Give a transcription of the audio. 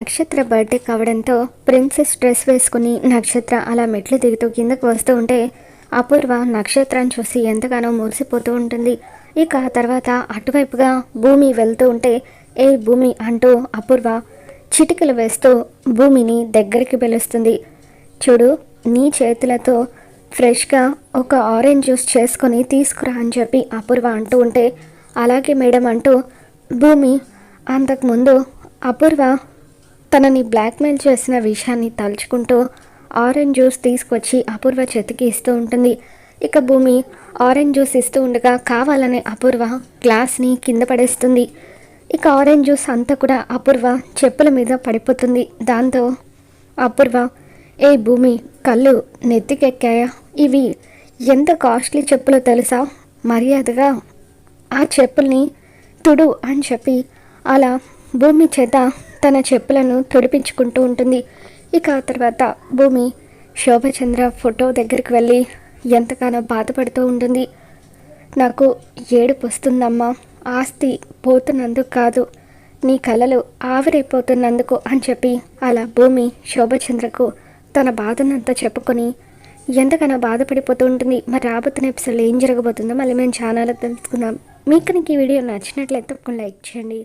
నక్షత్ర బర్త్డే కావడంతో princess dress వేసుకుని నక్షత్ర అలా మెట్లు దిగుతూ కిందకు వస్తూ ఉంటే అపూర్వ నక్షత్రాన్ని చూసి ఎంతగానో మురిసిపోతూ ఉంటుంది. ఇక తర్వాత అటువైపుగా భూమి వెళ్తూ ఉంటే ఏ భూమి అంటూ అపూర్వ చిటికలు వేస్తూ భూమిని దగ్గరికి పిలుస్తుంది చూడు నీ చేతులతో ఫ్రెష్గా ఒక ఆరెంజ్ జ్యూస్ చేసుకొని తీసుకురా అని చెప్పి అపూర్వ అంటూ ఉంటే అలాగే మేడం అంటూ భూమి అంతకుముందు అపూర్వ తనని బ్లాక్మెయిల్ చేసిన విషయాన్ని తలుచుకుంటూ ఆరెంజ్ జ్యూస్ తీసుకొచ్చి అపూర్వ చేతికి ఇస్తూ ఉంటుంది. ఇక భూమి ఆరెంజ్ జ్యూస్ ఇస్తూ ఉండగా కావాలనే అపూర్వ గ్లాస్ని కింద పడేస్తుంది. ఇక ఆరెంజ్ జ్యూస్ అంతా కూడా అపూర్వ చెప్పుల మీద పడిపోతుంది. దాంతో అపూర్వ ఏ భూమి కళ్ళు నెత్తికెక్కాయా? ఇవి ఎంత కాస్ట్లీ చెప్పులో తెలుసా? మర్యాదగా ఆ చెప్పుల్ని తుడు అని చెప్పి అలా భూమి చేత తన చెప్పులను తుడిపించుకుంటూ ఉంటుంది. ఇక ఆ తర్వాత భూమి శోభచంద్ర ఫోటో దగ్గరికి వెళ్ళి ఎంతగానో బాధపడుతూ ఉంటుంది. నాకు ఏడుపు వస్తుందమ్మా. ఆస్తి పోతున్నందుకు కాదు నీ కళలు ఆవిరైపోతున్నందుకు అని చెప్పి అలా భూమి శోభచంద్రకు తన బాధనంతా చెప్పుకొని ఎంతగానో బాధపడిపోతూ ఉంటుంది. మరి రాబోతున్న ఎపిసోడ్లో ఏం జరగబోతుందో మళ్ళీ మేము ఛానల్లో తెలుసుకుందాం. మీకు నీకు ఈ వీడియో నచ్చినట్లయితే ఒక లైక్ చేయండి.